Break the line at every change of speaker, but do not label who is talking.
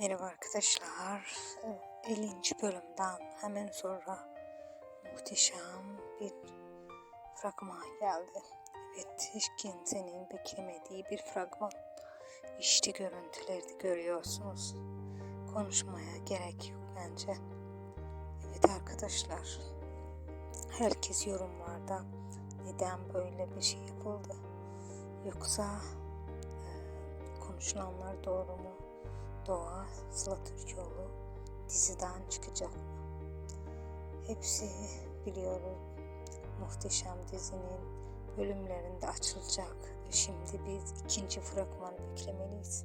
Merhaba arkadaşlar. 50. bölümden hemen sonra muhteşem bir fragman geldi. Evet, hiç kimsenin beklemediği bir fragman. İşte görüntüleri görüyorsunuz. Konuşmaya gerek yok bence. Evet arkadaşlar. Herkes yorumlarda neden böyle bir şey yapıldı? Yoksa e, konuşulanlar doğru mu? Sıla Türkoğlu diziden çıkacak mı? Hepsi biliyoruz. Muhteşem dizinin bölümlerinde açılacak. Şimdi biz ikinci fragmanı beklemeliyiz.